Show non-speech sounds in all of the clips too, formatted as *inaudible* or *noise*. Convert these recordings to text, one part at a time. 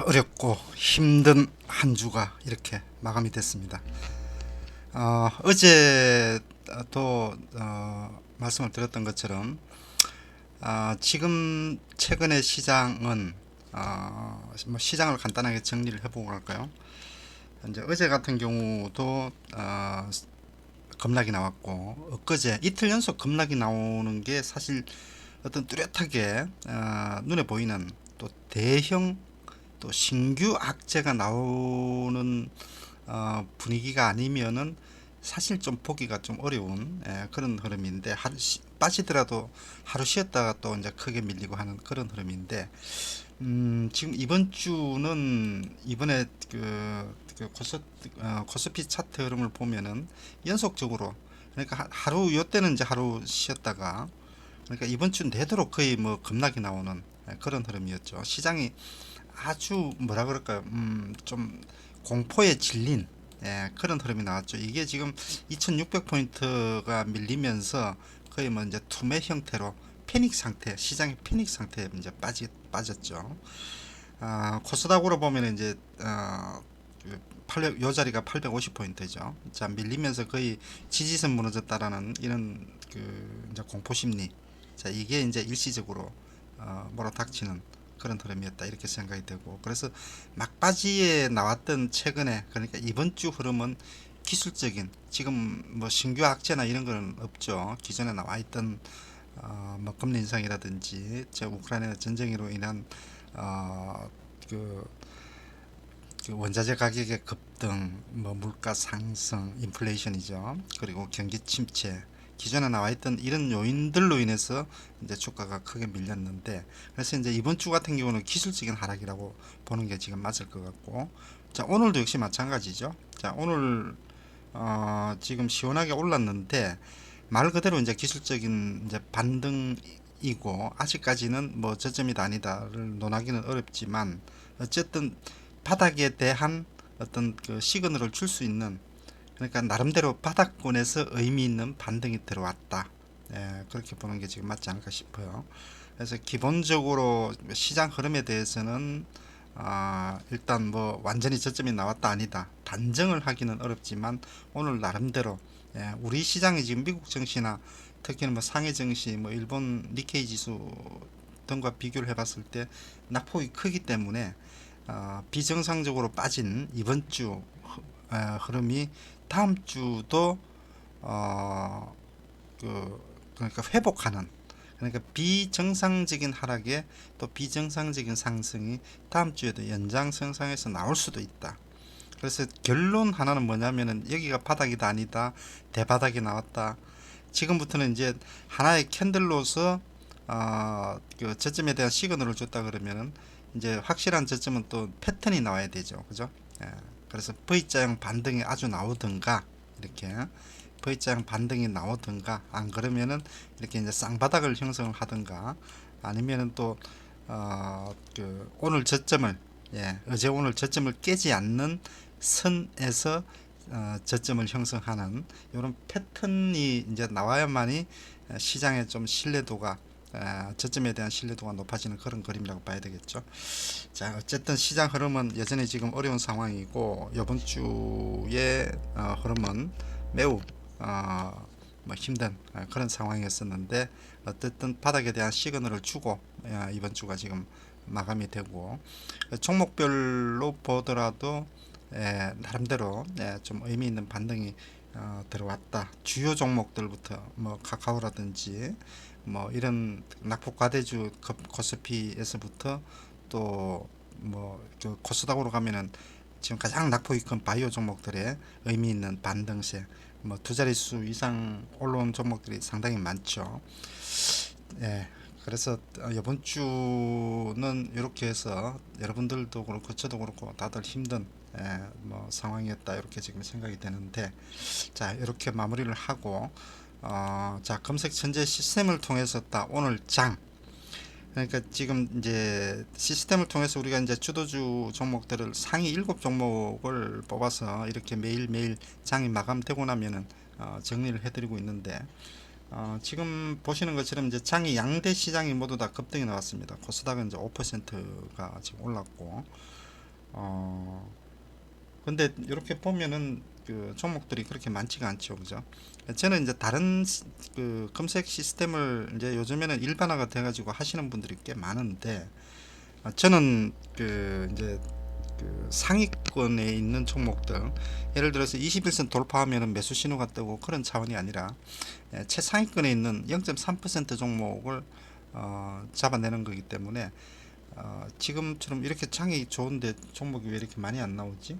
어렵고 힘든 한 주가 이렇게 마감이 됐습니다. 어, 어제도 어, 말씀을 드렸던 것처럼 어, 지금 최근의 시장은 어, 뭐 시장을 간단하게 정리를 해보고 갈까요? 이제 어제 같은 경우도 어, 급락이 나왔고 엊그제 이틀 연속 급락이 나오는 게 사실 어떤 뚜렷하게 어, 눈에 보이는 또 대형 또 신규 악재가 나오는 어, 분위기가 아니면은 사실 좀 보기가 좀 어려운 예, 그런 흐름인데 하루 쉬, 빠지더라도 하루 쉬었다가 또 이제 크게 밀리고 하는 그런 흐름인데 음, 지금 이번 주는 이번에 그, 그 코스, 어, 코스피 차트 흐름을 보면은 연속적으로 그러니까 하- 하루 요때는 이제 하루 쉬었다가 그러니까 이번 주 내도록 거의 뭐 급락이 나오는 예, 그런 흐름이었죠. 시장이 아주 뭐라 그럴까요? 음, 좀 공포에 질린 예, 그런 흐름이 나왔죠. 이게 지금 2600포인트가 밀리면서 거의 뭐 이제 투매 형태로 패닉 상태, 시장의 패닉 상태에 이제 빠지, 빠졌죠. 아, 코스닥으로 보면 이제 어, 그 800, 요 자리가 850포인트죠. 자, 밀리면서 거의 지지선 무너졌다라는 이런 그 이제 공포 심리. 자, 이게 이제 일시적으로 어, 몰아닥치는 그런 흐름이었다. 이렇게 생각이 되고. 그래서 막바지에 나왔던 최근에 그러니까 이번 주 흐름은 기술적인 지금 뭐 신규 악재나 이런 건 없죠. 기존에 나와 있던 어, 뭐 금리 인상이라든지 저 우크라이나 전쟁으로 인한 어, 그, 그 원자재 가격의 급등, 뭐 물가 상승, 인플레이션이죠. 그리고 경기 침체, 기존에 나와 있던 이런 요인들로 인해서 이제 주가가 크게 밀렸는데 그래서 이제 이번 주 같은 경우는 기술적인 하락이라고 보는 게 지금 맞을 것 같고 자 오늘도 역시 마찬가지죠. 자 오늘 어, 지금 시원하게 올랐는데 말 그대로 이제 기술적인 이제 반등이고 아직까지는 뭐 저점이다 아니다를 논하기는 어렵지만 어쨌든 바닥에 대한 어떤 그 시그널을 줄 수 있는 그러니까 나름대로 바닥권에서 의미 있는 반등이 들어왔다. 예, 그렇게 보는 게 지금 맞지 않을까 싶어요. 그래서 기본적으로 시장 흐름에 대해서는 아, 일단 뭐 완전히 저점이 나왔다 아니다 단정을 하기는 어렵지만 오늘 나름대로 예, 우리 시장이 지금 미국 증시나 특히는 뭐 상해 증시, 뭐 일본 니케이 지수 등과 비교를 해봤을 때 낙폭이 크기 때문에 어, 비정상적으로 빠진 이번 주 흐- 어, 흐름이 다음 주도 어, 그 그러니까 회복하는 그러니까 비정상적인 하락에 또 비정상적인 상승이 다음 주에도 연장선상에서 나올 수도 있다. 그래서 결론 하나는 뭐냐면은 여기가 바닥이다 아니다 대바닥이 나왔다. 지금부터는 이제 하나의 캔들로서 어, 그 저점에 대한 시그널을 줬다 그러면은 이제 확실한 저점은 또 패턴이 나와야 되죠. 그죠? 예. 그래서 V자형 반등이 아주 나오든가 이렇게 V자형 반등이 나오든가 안 그러면은 이렇게 이제 쌍바닥을 형성을 하든가 아니면은 또 어, 그 오늘 저점을 예, 어제 오늘 저점을 깨지 않는 선에서 어, 저점을 형성하는 이런 패턴이 이제 나와야만이 어, 시장의 좀 신뢰도가 어, 저점에 대한 신뢰도가 높아지는 그런 그림이라고 봐야 되겠죠. 자, 어쨌든 시장 흐름은 여전히 지금 어려운 상황이고 이번 주의 어, 흐름은 매우 어, 뭐 힘든 어, 그런 상황이었었는데 어쨌든 바닥에 대한 시그널을 주고 어, 이번 주가 지금 마감이 되고 종목별로 보더라도 예, 나름대로 예, 좀 의미 있는 반등이 어, 들어왔다. 주요 종목들부터 뭐 카카오라든지 뭐 이런 낙폭 과대주 코- 코스피에서부터 또뭐그 코스닥으로 가면은 지금 가장 낙폭이 큰 바이오 종목들의 의미 있는 반등세 뭐 두 자릿수 이상 올라온 종목들이 상당히 많죠. 예. 그래서 어, 이번 주는 이렇게 해서 여러분들도 그렇고 저도 그렇고 다들 힘든 예, 뭐 상황이었다 이렇게 지금 생각이 되는데 자 이렇게 마무리를 하고 어, 자 검색 천재 시스템을 통해서 딱 오늘 장 그러니까 지금 이제 시스템을 통해서 우리가 이제 주도주 종목들을 상위 일곱 종목을 뽑아서 이렇게 매일매일 장이 마감되고 나면은 어, 정리를 해드리고 있는데 어, 지금 보시는 것처럼 이제 장이 양대 시장이 모두 다 급등이 나왔습니다. 코스닥은 이제 5%가 지금 올랐고 어 근데 이렇게 보면은 그 종목들이 그렇게 많지가 않죠, 그죠? 저는 이제 다른 시- 그 검색 시스템을 이제 요즘에는 일반화가 돼가지고 하시는 분들이 꽤 많은데 어, 저는 그 이제 그 상위권에 있는 종목들 예를 들어서 21선 돌파하면 매수 신호가 뜨고 그런 차원이 아니라 예, 최상위권에 있는 0.3% 종목을 어, 잡아내는 거기 때문에 어, 지금처럼 이렇게 장이 좋은데 종목이 왜 이렇게 많이 안 나오지?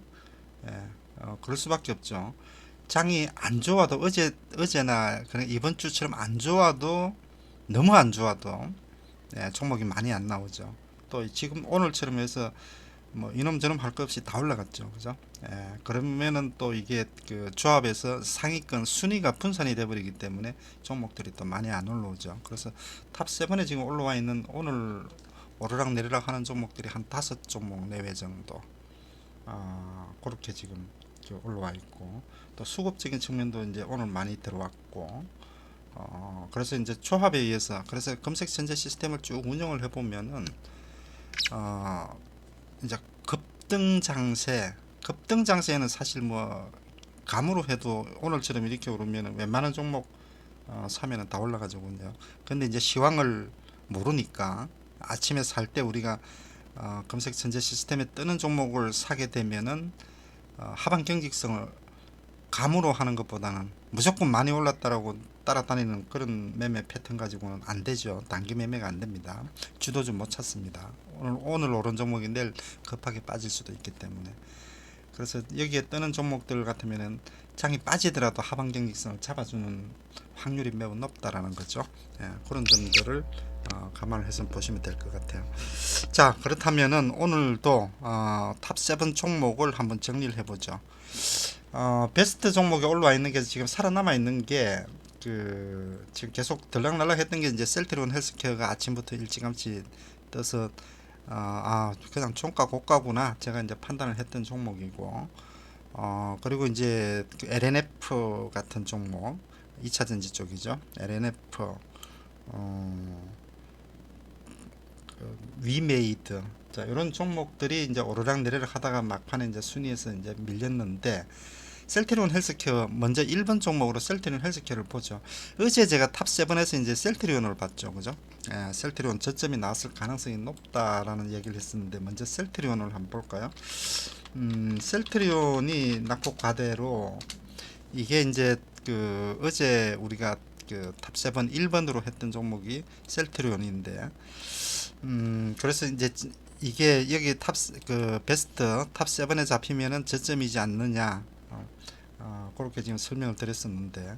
예, 어, 그럴 수밖에 없죠. 장이 안 좋아도 어제 어제나 그냥 이번 주처럼 안 좋아도 너무 안 좋아도 예, 종목이 많이 안 나오죠. 또 지금 오늘처럼 해서 뭐 이놈 저놈 할 것 없이 다 올라갔죠. 그죠? 예, 그러면은 또 이게 그 조합에서 상위권 순위가 분산이 돼 버리기 때문에 종목들이 또 많이 안 올라오죠. 그래서 탑 7에 지금 올라와 있는 오늘 오르락 내리락 하는 종목들이 한 다섯 종목 내외 정도 아, 그렇게 지금 올라와 있고 또 수급적인 측면도 이제 오늘 많이 들어왔고 어, 그래서 이제 조합에 의해서 그래서 검색 전제 시스템을 쭉 운영을 해보면은 어, 이제 급등 장세 급등 장세는 사실 뭐 감으로 해도 오늘처럼 이렇게 오르면 웬만한 종목 어, 사면은 다 올라가지고요. 근데 이제 시황을 모르니까 아침에 살 때 우리가 어, 검색 전제 시스템에 뜨는 종목을 사게 되면은 어, 하방 경직성을 감으로 하는 것보다는 무조건 많이 올랐다라고 따라다니는 그런 매매 패턴 가지고는 안 되죠. 단기 매매가 안 됩니다. 주도 좀 못 찾습니다. 오늘 오늘 오른 종목이 내일 급하게 빠질 수도 있기 때문에 그래서 여기에 뜨는 종목들 같으면은 장이 빠지더라도 하방 경직성을 잡아주는 확률이 매우 높다라는 거죠. 예, 그런 점들을 어, 감안을 해서 보시면 될 것 같아요. 자 그렇다면은 오늘도 어, 탑7 종목을 한번 정리를 해보죠. 어, 베스트 종목에 올라와 있는 게 지금 살아남아 있는 게 그 지금 계속 들락날락 했던 게 이제 셀트리온 헬스케어가 아침부터 일찌감치 떠서 어, 아 그냥 종가 고가구나 제가 이제 판단을 했던 종목이고 어 그리고 이제 그 LNF 같은 종목 2차 전지 쪽이죠 LNF 어, 그 위메이드 자 이런 종목들이 이제 오르락 내리락 하다가 막판에 이제 순위에서 이제 밀렸는데 셀트리온 헬스케어 먼저 1번 종목으로 셀트리온 헬스케어를 보죠. 어제 제가 탑 7에서 이제 셀트리온을 봤죠. 그죠? 예, 셀트리온 저점이 나왔을 가능성이 높다라는 얘기를 했었는데 먼저 셀트리온을 한번 볼까요? 음, 셀트리온이 낙폭 과대로 이게 이제 그 어제 우리가 그탑7 1번으로 했던 종목이 셀트리온인데 음, 그래서 이제 이게 여기 탑 그 베스트 탑 7에 잡히면은 저점이지 않느냐 어, 어, 그렇게 지금 설명을 드렸었는데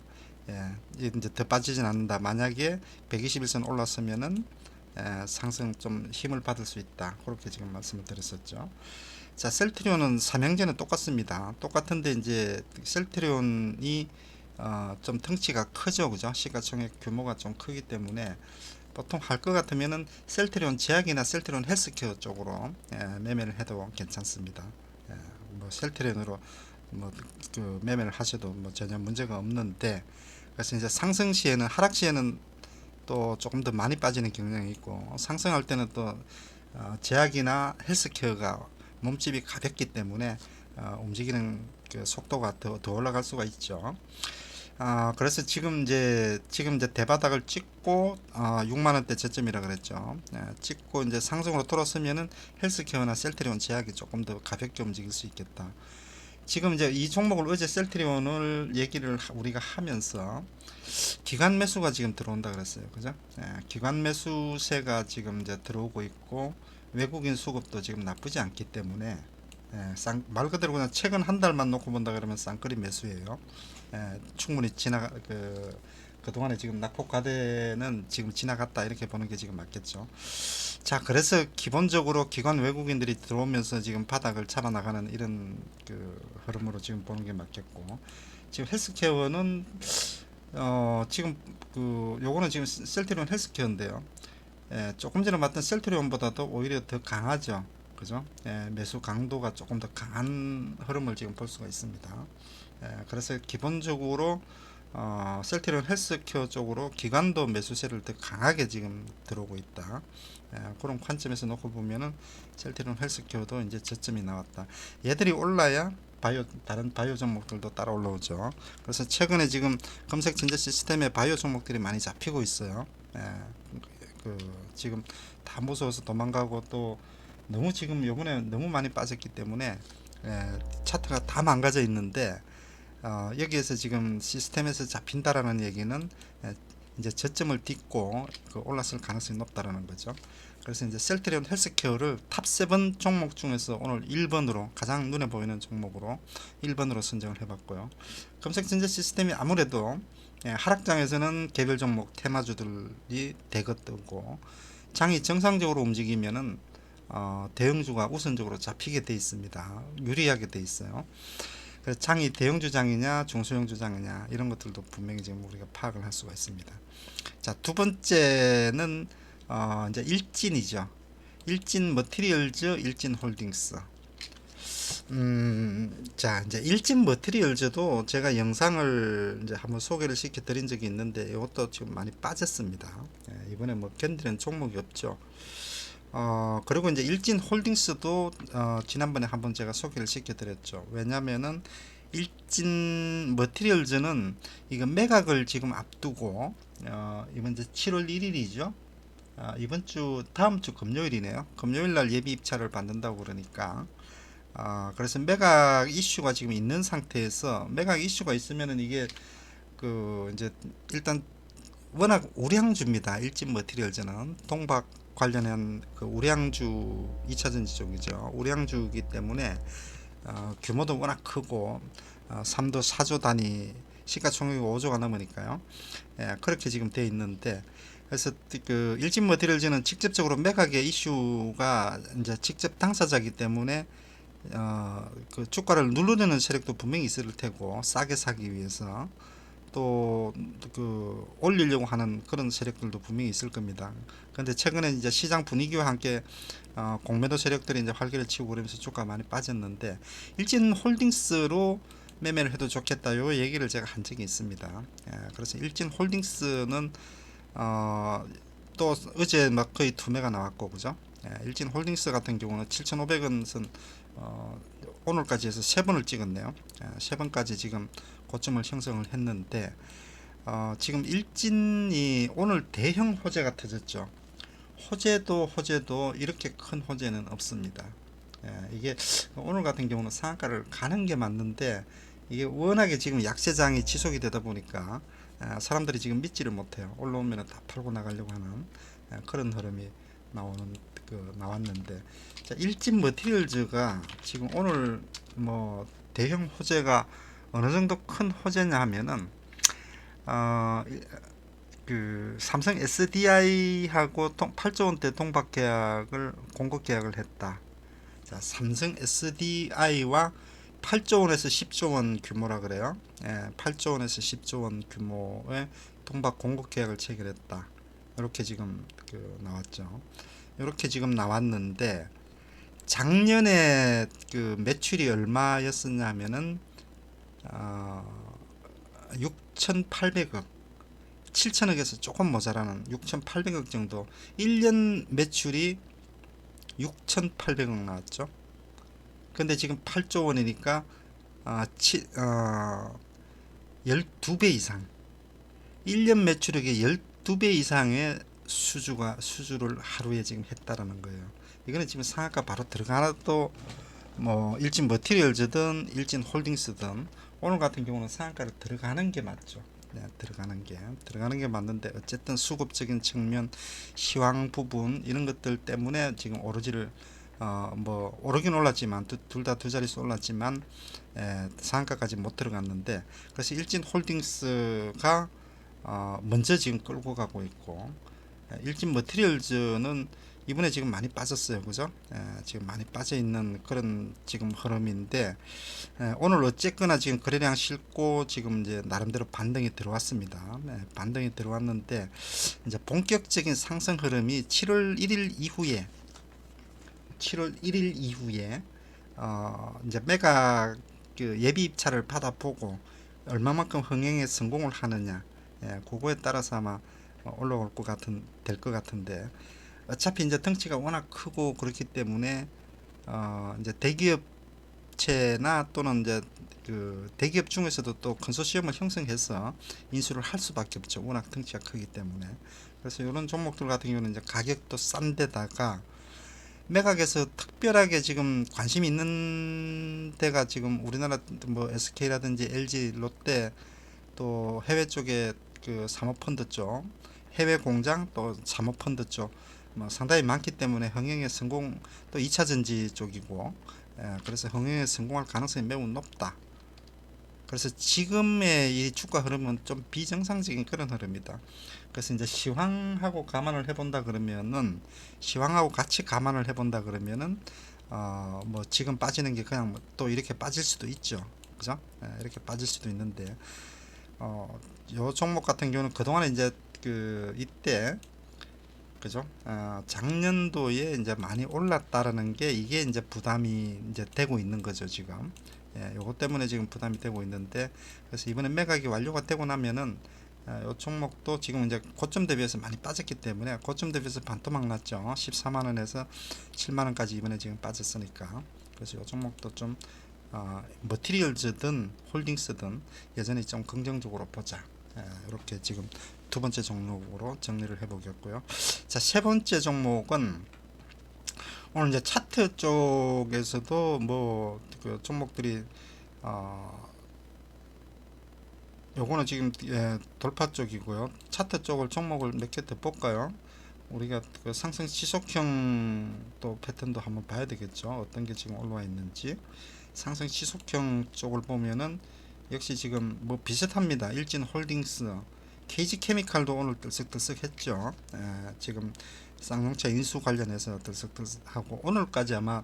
예, 이제 더 빠지진 않는다. 만약에 121선 올랐으면은 예, 상승 좀 힘을 받을 수 있다. 그렇게 지금 말씀을 드렸었죠. 자, 셀트리온은 삼형제는 똑같습니다. 똑같은데 이제 셀트리온이 어, 좀 덩치가 크죠, 그죠? 시가총액 규모가 좀 크기 때문에 보통 할 것 같으면은 셀트리온 제약이나 셀트리온 헬스케어 쪽으로 예, 매매를 해도 괜찮습니다. 예, 뭐 셀트리온으로 뭐 그 매매를 하셔도 뭐 전혀 문제가 없는데 그래서 이제 상승 시에는 하락 시에는 또 조금 더 많이 빠지는 경향이 있고 상승할 때는 또 어, 제약이나 헬스케어가 몸집이 가볍기 때문에 어, 움직이는 그 속도가 더, 더 올라갈 수가 있죠. 아, 그래서 지금 이제 지금 이제 대바닥을 찍고 아, 6만 원대 저점이라 그랬죠. 예, 찍고 이제 상승으로 돌아서면은 헬스케어나 셀트리온 제약이 조금 더 가볍게 움직일 수 있겠다. 지금 이제 이 종목을 어제 셀트리온을 얘기를 하- 우리가 하면서 기관 매수가 지금 들어온다 그랬어요. 그죠? 예, 기관 매수세가 지금 이제 들어오고 있고 외국인 수급도 지금 나쁘지 않기 때문에 예, 쌍, 말 그대로 그냥 최근 한 달만 놓고 본다 그러면 쌍끌이 매수예요. 예, 충분히 지나가 그 그동안에 지금 낙폭 과대는 지금 지나갔다 이렇게 보는 게 지금 맞겠죠. 자, 그래서 기본적으로 기관 외국인들이 들어오면서 지금 바닥을 잡아나가는 이런 그 흐름으로 지금 보는 게 맞겠고, 지금 헬스케어는 어 지금 그 요거는 지금 셀트리온 헬스케어인데요. 예, 조금 전에 봤던 셀트리온보다도 오히려 더 강하죠. 그죠? 예, 매수 강도가 조금 더 강한 흐름을 지금 볼 수가 있습니다. 예, 그래서 기본적으로 어, 셀트리온 헬스케어 쪽으로 기관도 매수세를 더 강하게 지금 들어오고 있다. 예, 그런 관점에서 놓고 보면은 셀트리온 헬스케어도 이제 저점이 나왔다. 얘들이 올라야 바이오 다른 바이오 종목들도 따라 올라오죠. 그래서 최근에 지금 검색 전자 시스템에 바이오 종목들이 많이 잡히고 있어요. 예, 그 지금 다 무서워서 도망가고 또 너무 지금 요번에 너무 많이 빠졌기 때문에 예, 차트가 다 망가져 있는데 어, 여기에서 지금 시스템에서 잡힌다라는 얘기는 예, 이제 저점을 딛고 그 올랐을 가능성이 높다라는 거죠. 그래서 이제 셀트리온 헬스케어를 탑7 종목 중에서 오늘 1번으로 가장 눈에 보이는 종목으로 1번으로 선정을 해봤고요. 검색 전자 시스템이 아무래도 예, 하락장에서는 개별 종목 테마주들이 대거 뜨고 장이 정상적으로 움직이면은 어, 대형주가 우선적으로 잡히게 돼 있습니다. 유리하게 돼 있어요. 그래서 장이 대형 주 장이냐 중소형 주 장이냐 이런 것들도 분명히 지금 우리가 파악을 할 수가 있습니다. 자 두 번째는 어, 이제 일진이죠. 일진 머티리얼즈, 일진 홀딩스. 음, 자 이제 일진 머티리얼즈도 제가 영상을 이제 한번 소개를 시켜 드린 적이 있는데 이것도 지금 많이 빠졌습니다. 예, 이번에 뭐 견디는 종목이 없죠. 어, 그리고 이제 일진 홀딩스도 어, 지난번에 한번 제가 소개를 시켜드렸죠. 왜냐면은 일진 머티리얼즈는 이거 매각을 지금 앞두고 어, 이번 이제 7월 1일이죠. 아, 이번 주 다음 주 금요일이네요. 금요일 날 예비 입찰을 받는다고 그러니까 아, 그래서 매각 이슈가 지금 있는 상태에서 매각 이슈가 있으면은 이게 그 이제 일단 워낙 우량주입니다. 일진 머티리얼즈는 동박 관련한 그 우량주 2차전지 쪽이죠. 우량주이기 때문에 어, 규모도 워낙 크고 어, 3도 4조 단위 시가총액이 5조가 넘으니까요. 예, 그렇게 지금 돼 있는데 그래서 그 일진 머티리얼즈는 직접적으로 매각의 이슈가 이제 직접 당사자이기 때문에 어, 그 주가를 누르려는 세력도 분명히 있을 테고 싸게 사기 위해서 또 그 올리려고 하는 그런 세력들도 분명히 있을 겁니다. 그런데 최근에 이제 시장 분위기와 함께 어, 공매도 세력들이 이제 활기를 치고 그러면서 주가 많이 빠졌는데 일진 홀딩스로 매매를 해도 좋겠다 요 얘기를 제가 한 적이 있습니다. 예, 그래서 일진 홀딩스는 어, 또 어제 막 거의 두 매가 나왔고 그죠? 예, 일진 홀딩스 같은 경우는 7,500원 선 어, 오늘까지 해서 세 번을 찍었네요. 예, 세 번까지 지금 고점을 형성을 했는데 어, 지금 일진이 오늘 대형 호재가 터졌죠. 호재도 호재도 이렇게 큰 호재는 없습니다. 예, 이게 오늘 같은 경우는 상한가를 가는 게 맞는데 이게 워낙에 지금 약세장이 지속이 되다 보니까 아, 사람들이 지금 믿지를 못해요. 올라오면 다 팔고 나가려고 하는 아, 그런 흐름이 나오는 그 나왔는데 자, 일진 머티리얼즈가 지금 오늘 뭐 대형 호재가 어느 정도 큰 호재냐 하면은 어, 이- 그 삼성 SDI하고 8조 원대 동박 계약을 공급 계약을 했다. 자, 삼성 SDI와 8조 원에서 10조 원 규모라 그래요. 예, 8조 원에서 10조 원 규모의 동박 공급 계약을 체결했다. 이렇게 지금 그 나왔죠. 이렇게 지금 나왔는데 작년에 그 매출이 얼마였었냐면은 어, 6,800억 7천억에서 조금 모자라는 6,800억 정도 1년 매출이 6,800억 나왔죠. 근데 지금 8조 원이니까 아, 치, 어, 12배 이상 1년 매출액의 12배 이상의 수주가 수주를 하루에 지금 했다라는 거예요. 이거는 지금 상한가 바로 들어가도 뭐 일진 머티리얼즈든 일진 홀딩스든 오늘 같은 경우는 상한가를 들어가는 게 맞죠. 네, 들어가는 게 들어가는 게 맞는데 어쨌든 수급적인 측면, 시황 부분 이런 것들 때문에 지금 오르지를 어 뭐 오르긴 올랐지만 둘다두 자릿수 올랐지만 에, 상한가까지 못 들어갔는데 그래서 일진 홀딩스가 어 먼저 지금 끌고 가고 있고 에, 일진 머티리얼즈는 이번에 지금 많이 빠졌어요, 그죠? 에, 지금 많이 빠져 있는 그런 지금 흐름인데 에, 오늘 어쨌거나 지금 거래량 싣고 지금 이제 나름대로 반등이 들어왔습니다. 네, 반등이 들어왔는데 이제 본격적인 상승 흐름이 7월 1일 이후에 7월 1일 이후에 어 이제 매각 그 예비 입찰을 받아보고 얼마만큼 흥행에 성공을 하느냐 예, 그거에 따라서 아마 어, 올라올 것 같은 될 것 같은데 어차피 이제 덩치가 워낙 크고 그렇기 때문에 어 이제 대기업체나 또는 이제 그 대기업 중에서도 또 컨소시엄을 형성해서 인수를 할 수밖에 없죠. 워낙 덩치가 크기 때문에. 그래서 이런 종목들 같은 경우는 이제 가격도 싼 데다가 매각에서 특별하게 지금 관심 있는 데가 지금 우리나라 뭐 SK라든지 LG, 롯데 또 해외 쪽에 그 사모펀드 쪽 해외 공장 또 사모펀드 쪽 뭐 상당히 많기 때문에 흥행에 성공 또 2차 전지 쪽이고 예, 그래서 흥행에 성공할 가능성이 매우 높다. 그래서 지금의 이 주가 흐름은 좀 비정상적인 그런 흐름이다. 그래서 이제 시황하고 감안을 해본다 그러면은 시황하고 같이 감안을 해본다 그러면은 어 뭐 지금 빠지는 게 그냥 뭐또 이렇게 빠질 수도 있죠. 그죠? 예, 이렇게 빠질 수도 있는데 어요 종목 같은 경우는 그동안에 이제 그 이때 그죠? 어, 작년도에 이제 많이 올랐다라는 게 이게 이제 부담이 이제 되고 있는 거죠, 지금. 예, 요것 때문에 지금 부담이 되고 있는데 그래서 이번에 매각이 완료가 되고 나면은 아, 요 종목도 지금 이제 고점 대비해서 많이 빠졌기 때문에 고점 대비해서 반토막 났죠. 14만 원에서 7만 원까지 이번에 지금 빠졌으니까 그래서 요 종목도 좀 어, 머티리얼즈든 홀딩스든 여전히 좀 긍정적으로 보자. 예, 이렇게 지금 두 번째 종목으로 정리를 해보겠고요. 자, 세 번째 종목은 오늘 이제 차트 쪽에서도 뭐 그 종목들이 어 요거는 지금 예, 돌파 쪽이고요. 차트 쪽을 종목을 몇 개 더 볼까요? 우리가 그 상승 지속형 또 패턴도 한번 봐야 되겠죠. 어떤 게 지금 올라와 있는지 상승 지속형 쪽을 보면은 역시 지금 뭐 비슷합니다. 일진 홀딩스, KG 케미칼도 오늘 들썩들썩했죠. 예, 지금 쌍용차 인수 관련해서 들썩들썩하고 오늘까지 아마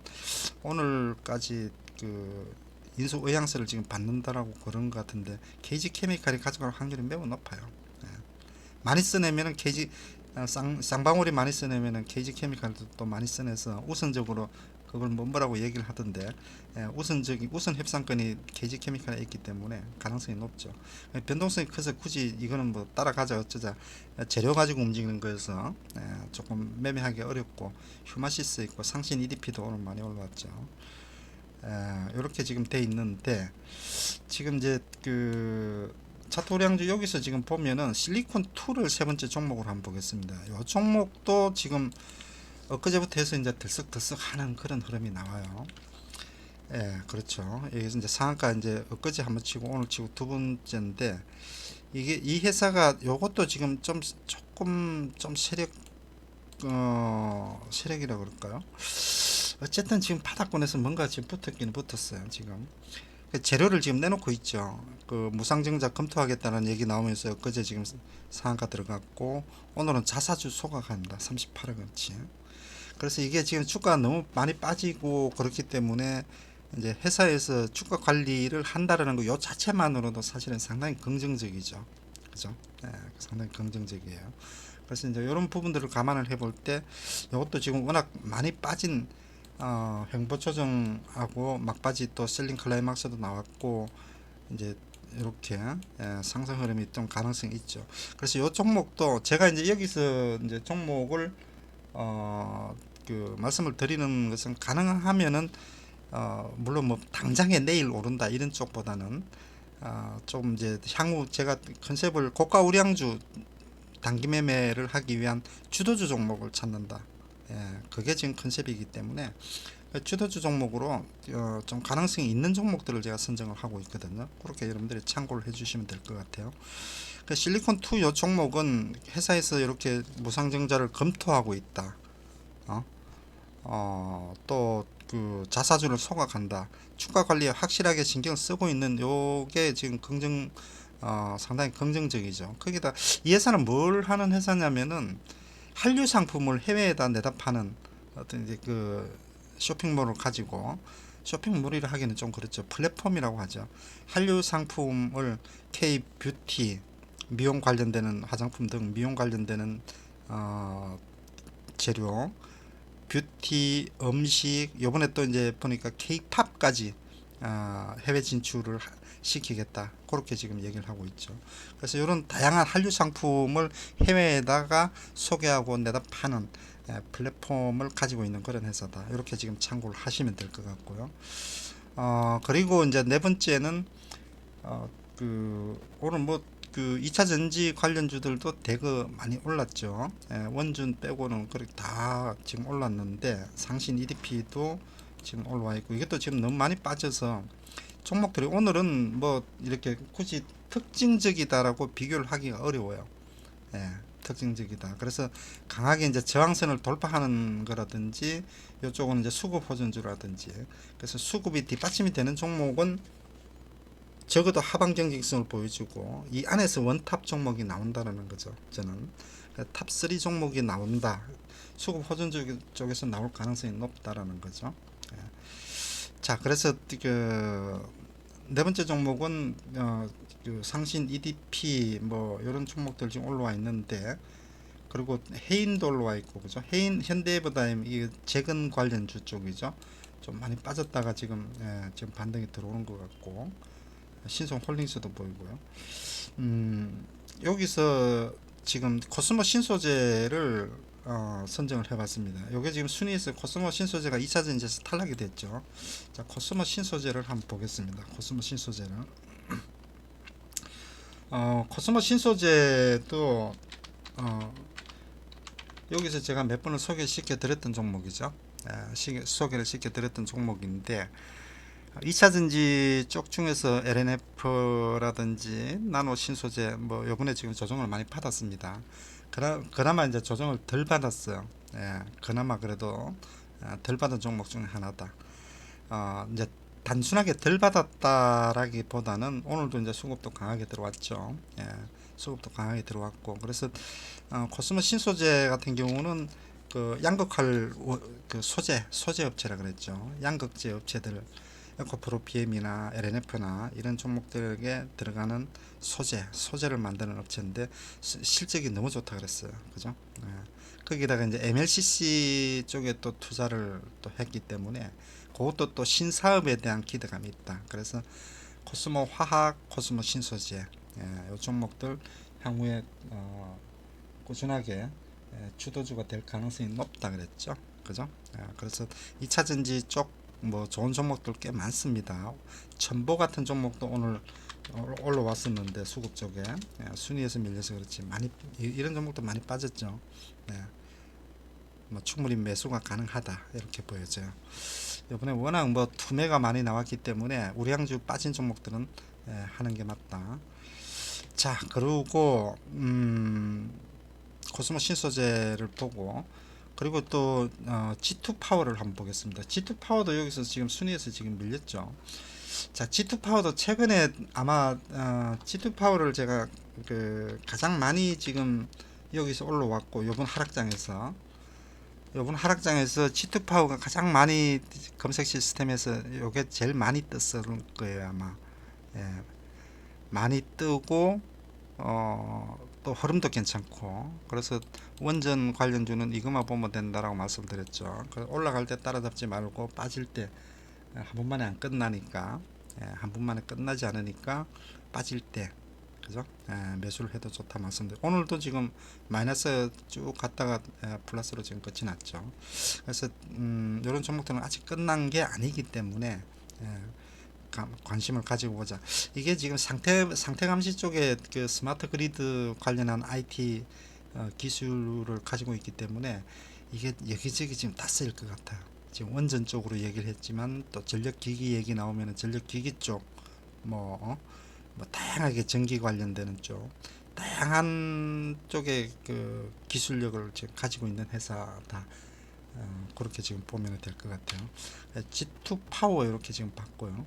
오늘까지 그 인수 의향서를 지금 받는다라고 그런 것 같은데 KG 케미칼이 가져갈 확률이 매우 높아요. 예. 많이 써내면은 KG 아, 쌍, 쌍방울이 많이 써내면은 KG 케미칼도 또 많이 써내서 우선적으로 그걸 뭐 뭐라고 얘기를 하던데 예, 우선적인 우선 협상권이 KG 케미칼에 있기 때문에 가능성이 높죠. 예, 변동성이 커서 굳이 이거는 뭐 따라가자 어쩌자 예, 재료 가지고 움직이는 거여서 예, 조금 매매하기 어렵고 휴마시스 있고 상신 EDP도 오늘 많이 올라왔죠. 이렇게 지금 돼 있는데 지금 이제 그 차토량주 여기서 지금 보면은 실리콘 2를 세 번째 종목으로 한번 보겠습니다. 이 종목도 지금 엊그제부터 해서 이제 들썩들썩 하는 그런 흐름이 나와요. 예, 그렇죠. 여기서 이제 상한가 이제 엊그제 한번 치고 오늘 치고 두 번째인데 이게 이 회사가 요것도 지금 좀 조금 좀 세력 어 세력이라 그럴까요? 어쨌든 지금 바닥권에서 뭔가 지금 붙었기는 붙었어요. 지금 그 재료를 지금 내놓고 있죠. 그 무상증자 검토하겠다는 얘기 나오면서 그제 지금 상한가 들어갔고 오늘은 자사주 소각합니다. 38억 원치. 그래서 이게 지금 주가가 너무 많이 빠지고 그렇기 때문에 이제 회사에서 주가 관리를 한다라는 거 요 자체만으로도 사실은 상당히 긍정적이죠. 그죠? 네, 상당히 긍정적이에요. 그래서 이제 이런 부분들을 감안을 해볼 때 이것도 지금 워낙 많이 빠진 어, 횡보 조정하고 막바지 또 셀링 클라이막스도 나왔고 이제 이렇게 예, 상승 흐름이 좀 가능성이 있죠. 그래서 이 종목도 제가 이제 여기서 이제 종목을 어, 그 말씀을 드리는 것은 가능하면은 어, 물론 뭐 당장에 내일 오른다 이런 쪽보다는 어, 좀 이제 향후 제가 컨셉을 고가 우량주 단기 매매를 하기 위한 주도주 종목을 찾는다. 예, 그게 지금 컨셉이기 때문에 주도주 종목으로 어, 좀 가능성이 있는 종목들을 제가 선정을 하고 있거든요. 그렇게 여러분들이 참고를 해주시면 될 것 같아요. 그 실리콘 2요 종목은 회사에서 이렇게 무상증자를 검토하고 있다. 어, 어, 또 그 자사주를 소각한다. 주가 관리에 확실하게 신경 쓰고 있는 요게 지금 긍정 어, 상당히 긍정적이죠. 거기다 이 회사는 뭘 하는 회사냐면은 한류 상품을 해외에다 내다 파는 어떤 이제 그 쇼핑몰을 가지고 쇼핑몰이라 하기는 좀 그렇죠. 플랫폼이라고 하죠. 한류 상품을 K 뷰티 미용 관련되는 화장품 등 미용 관련되는 어, 재료 뷰티 음식 요번에 또 이제 보니까 K-팝까지 어, 해외 진출을 하- 시키겠다. 그렇게 지금 얘기를 하고 있죠. 그래서 이런 다양한 한류 상품을 해외에다가 소개하고 내다 파는 예, 플랫폼을 가지고 있는 그런 회사다. 이렇게 지금 참고를 하시면 될 것 같고요. 어, 그리고 이제 네 번째는 어, 그 오늘 뭐 그 2차 전지 관련주들도 대거 많이 올랐죠. 예, 원준 빼고는 그렇게 다 지금 올랐는데 상신 EDP도 지금 올라와 있고 이것도 지금 너무 많이 빠져서 종목들이 오늘은 뭐 이렇게 굳이 특징적이다라고 비교를 하기가 어려워요. 예, 특징적이다. 그래서 강하게 이제 저항선을 돌파하는 거라든지 이쪽은 이제 수급 호전주라든지 그래서 수급이 뒷받침이 되는 종목은 적어도 하방 경직성을 보여주고 이 안에서 원탑 종목이 나온다라는 거죠. 저는 탑3 종목이 나온다. 수급 호전 쪽- 쪽에서 나올 가능성이 높다라는 거죠. 예. 자, 그래서 그 네 번째 종목은 어, 그 상신 EDP 뭐 이런 종목들 지금 올라와 있는데 그리고 해인도 올라와 있고 그죠? 해인 현대해보다임 이 재건 관련주 쪽이죠. 좀 많이 빠졌다가 지금 예, 지금 반등이 들어오는 것 같고 신성 홀딩스도 보이고요. 음, 여기서 지금 코스모 신소재를 어, 선정을 해봤습니다. 이게 지금 순위에서 코스모 신소재가 2차 전지에서 탈락이 됐죠. 자, 코스모 신소재를 한번 보겠습니다. 코스모 신소재를. *clears throat* 어, 코스모 신소재도 어, 여기서 제가 몇 번을 소개시켜 드렸던 종목이죠. 예, 시- 소개를 시켜 드렸던 종목인데 2차 전지 쪽 중에서 LNF라든지 나노 신소재 뭐 요번에 지금 조정을 많이 받았습니다. 그나, 그나마 이제 조정을 덜 받았어요. 예, 그나마 그래도 아, 덜 받은 종목 중에 하나다. 어, 이제 단순하게 덜 받았다라기보다는 오늘도 이제 수급도 강하게 들어왔죠. 예, 수급도 강하게 들어왔고 그래서 어, 코스모 신소재 같은 경우는 그 양극할 워- 그 소재 소재 업체라 그랬죠. 양극재 업체들 에코프로 BM이나 LNF나 이런 종목들에게 들어가는 소재 소재를 만드는 업체인데 시- 실적이 너무 좋다 그랬어요. 그죠? 예. 거기다가 이제 MLCC 쪽에 또 투자를 또 했기 때문에 그것도 또 신사업에 대한 기대감이 있다. 그래서 코스모 화학, 코스모 신소재 예, 이 종목들 향후에 어, 꾸준하게 예, 주도주가 될 가능성이 높다 그랬죠. 그죠? 예, 그래서 2차 전지 쪽 뭐 좋은 종목들 꽤 많습니다. 첨보 같은 종목도 오늘 올- 올라왔었는데 수급 쪽에 예, 순위에서 밀려서 그렇지 많이 이- 이런 종목도 많이 빠졌죠. 네. 뭐 충분히 매수가 가능하다 이렇게 보여져요. 이번에 워낙 뭐 투매가 많이 나왔기 때문에 우량주 빠진 종목들은 예, 하는 게 맞다. 자 그리고 음, 코스모 신소재를 보고 그리고 또 어, G2 파워를 한번 보겠습니다. G2 파워도 여기서 지금 순위에서 지금 밀렸죠. 자 G2 파워도 최근에 아마 어, G2 파워를 제가 그 가장 많이 지금 여기서 올라왔고 요번 하락장에서 요번 하락장에서 G2 파워가 가장 많이 검색 시스템에서 요게 제일 많이 떴을 거예요 아마 예. 많이 뜨고 어, 또 흐름도 괜찮고 그래서 원전 관련주는 이것만 보면 된다라고 말씀드렸죠. 그 올라갈 때 따라잡지 말고 빠질 때 한 번만에 안 끝나니까 예, 한 번만에 끝나지 않으니까 빠질 때 그죠? 예, 매수를 해도 좋다 말씀드려. 오늘도 지금 마이너스 쭉 갔다가 예, 플러스로 지금 끝이 났죠. 그래서 음, 이런 종목들은 아직 끝난 게 아니기 때문에 예, 감- 관심을 가지고 보자. 이게 지금 상태 상태 감시 쪽에 그 스마트 그리드 관련한 IT 어, 기술을 가지고 있기 때문에 이게 여기저기 지금 다 쓰일 것 같아요. 지금 원전 쪽으로 얘기를 했지만 또 전력 기기 얘기 나오면은 전력 기기 쪽 뭐, 어? 뭐 다양하게 전기 관련되는 쪽 다양한 쪽의 그 기술력을 지금 가지고 있는 회사다. 어, 그렇게 지금 보면 될 것 같아요. G2 파워 이렇게 지금 봤고요.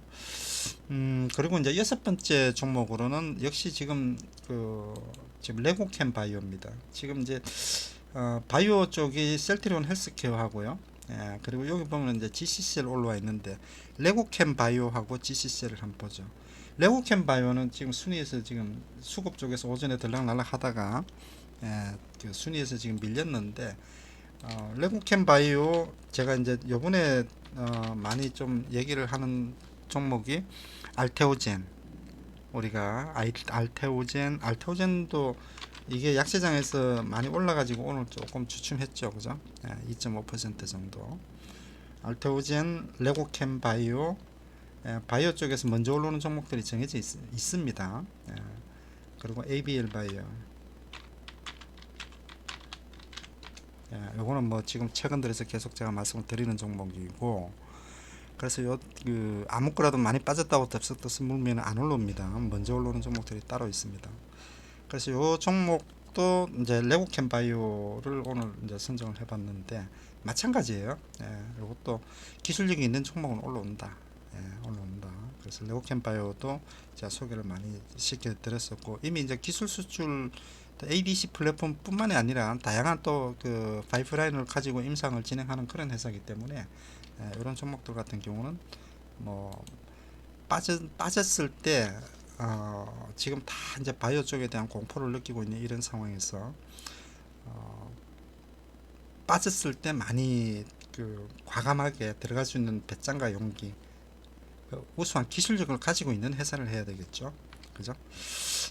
음, 그리고 이제 여섯 번째 종목으로는 역시 지금 그 지금 레고캠 바이오입니다. 지금 이제 어, 바이오 쪽이 셀트리온 헬스케어 하고요. 예, 그리고 여기 보면 이제 GCCL 올라와 있는데 레고캠 바이오하고 GCCL을 한번 보죠. 레고캠 바이오는 지금 순위에서 지금 수급 쪽에서 오전에 들락날락 하다가 예, 그 순위에서 지금 밀렸는데 어, 레고캠 바이오 제가 이제 요번에 어, 많이 좀 얘기를 하는 종목이 알테오젠. 우리가 아이- 알테오젠 알테오젠도 이게 약세장에서 많이 올라가지고 오늘 조금 주춤했죠. 그죠? 예, 2.5% 정도. 알테오젠 레고캠 바이오 예, 바이오 쪽에서 먼저 올라오는 종목들이 정해져 있, 있습니다. 예, 그리고 ABL 바이오 예, 요거는 뭐 지금 최근 들어서 계속 제가 말씀을 드리는 종목이고 그래서 요 그 아무 거라도 많이 빠졌다고 덥석 덥석 물면 안 올라옵니다. 먼저 올라오는 종목들이 따로 있습니다. 그래서 요 종목도 이제 레고캠 바이오를 오늘 이제 선정을 해봤는데 마찬가지예요. 예, 요것도 기술력이 있는 종목은 올라온다. 예, 올라온다. 그래서 레고캠 바이오도 제가 소개를 많이 시켜드렸었고 이미 이제 기술 수출 ADC 플랫폼뿐만이 아니라 다양한 또 그 파이프라인을 가지고 임상을 진행하는 그런 회사이기 때문에 예, 이런 종목들 같은 경우는 뭐 빠졌 빠졌을 때 어, 지금 다 이제 바이오 쪽에 대한 공포를 느끼고 있는 이런 상황에서 어, 빠졌을 때 많이 그 과감하게 들어갈 수 있는 배짱과 용기 그 우수한 기술력을 가지고 있는 회사를 해야 되겠죠 그죠?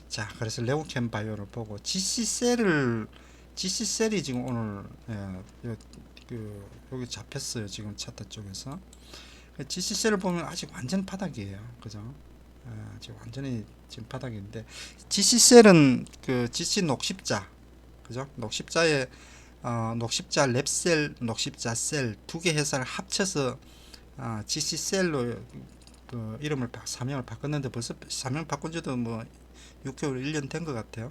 자 그래서 레오캠 바이오를 보고 GC셀을 GC셀이 지금 오늘 예, 요, 그 여기 잡혔어요 지금 차트 쪽에서. GC셀을 보면 아직 완전 바닥이에요 그죠? 예, 지금 완전히 지금 바닥인데 GC셀은 그 GC 녹십자 그죠? 녹십자에 어, 녹십자 랩셀 녹십자 셀 두 개 회사를 합쳐서 아, GC셀로 그 이름을 바, 사명을 바꿨는데 벌써 사명 바꾼 지도 뭐 6개월 1년 된 것 같아요.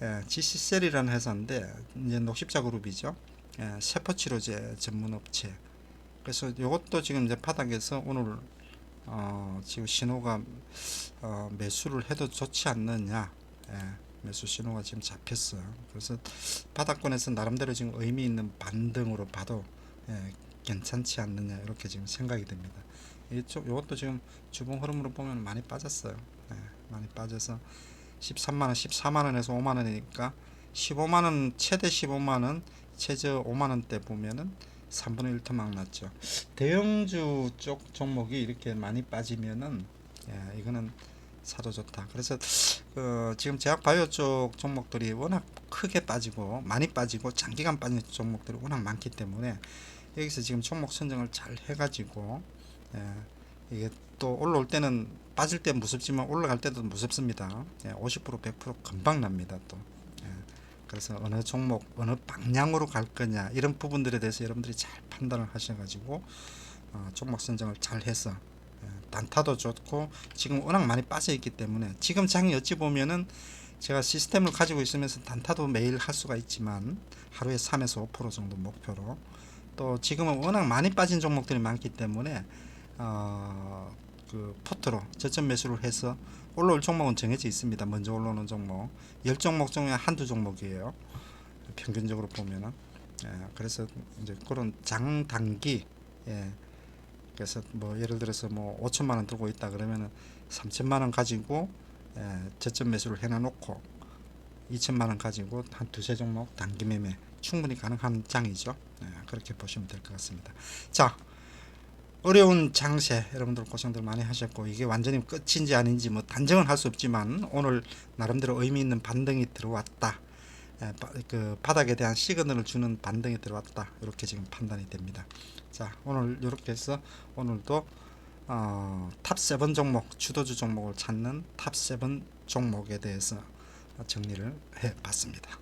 예, GC셀이라는 회사인데 이제 녹십자 그룹이죠. 예, 세포 치료제 전문 업체. 그래서 이것도 지금 이제 바닥에서 오늘 어, 지금 신호가 어, 매수를 해도 좋지 않느냐. 예, 매수 신호가 지금 잡혔어요. 그래서 바닥권에서 나름대로 지금 의미 있는 반등으로 봐도 예, 괜찮지 않느냐 이렇게 지금 생각이 됩니다. 이쪽 이것도 지금 주봉 흐름으로 보면 많이 빠졌어요. 네, 많이 빠져서 13만 원, 14만 원에서 5만 원이니까 15만 원 최대 15만 원, 최저 5만 원대 보면은 3분의 1 토막 났죠. 대형주 쪽 종목이 이렇게 많이 빠지면은 예, 이거는 사도 좋다. 그래서 그 지금 제약 바이오 쪽 종목들이 워낙 크게 빠지고 많이 빠지고 장기간 빠진 종목들이 워낙 많기 때문에 여기서 지금 종목 선정을 잘 해가지고 예, 이게 또 올라올 때는 빠질 때 무섭지만 올라갈 때도 무섭습니다. 예, 50% 100% 금방 납니다 또. 예, 그래서 어느 종목 어느 방향으로 갈 거냐 이런 부분들에 대해서 여러분들이 잘 판단을 하셔가지고 어, 종목 선정을 잘 해서 예, 단타도 좋고 지금 워낙 많이 빠져 있기 때문에 지금 장이 어찌 보면은 제가 시스템을 가지고 있으면서 단타도 매일 할 수가 있지만 하루에 3에서 5% 정도 목표로 또 지금은 워낙 많이 빠진 종목들이 많기 때문에 어, 그 포트로 저점 매수를 해서 올라올 종목은 정해져 있습니다. 먼저 올라오는 종목 10종목 중에 한두 종목이에요. 평균적으로 보면은 예, 그래서 이제 그런 장 단기 예, 그래서 뭐 예를 들어서 뭐 5천만 원 들고 있다 그러면은 3천만 원 가지고 예, 저점 매수를 해놔 놓고 2천만 원 가지고 한 두세 종목 단기 매매 충분히 가능한 장이죠. 예, 그렇게 보시면 될 것 같습니다. 자, 어려운 장세 여러분들 고생들 많이 하셨고 이게 완전히 끝인지 아닌지 뭐 단정은 할 수 없지만 오늘 나름대로 의미 있는 반등이 들어왔다. 예, 바, 그 바닥에 대한 시그널을 주는 반등이 들어왔다. 이렇게 지금 판단이 됩니다. 자, 오늘 이렇게 해서 오늘도 어, 탑7 종목, 주도주 종목을 찾는 탑7 종목에 대해서 정리를 해 봤습니다.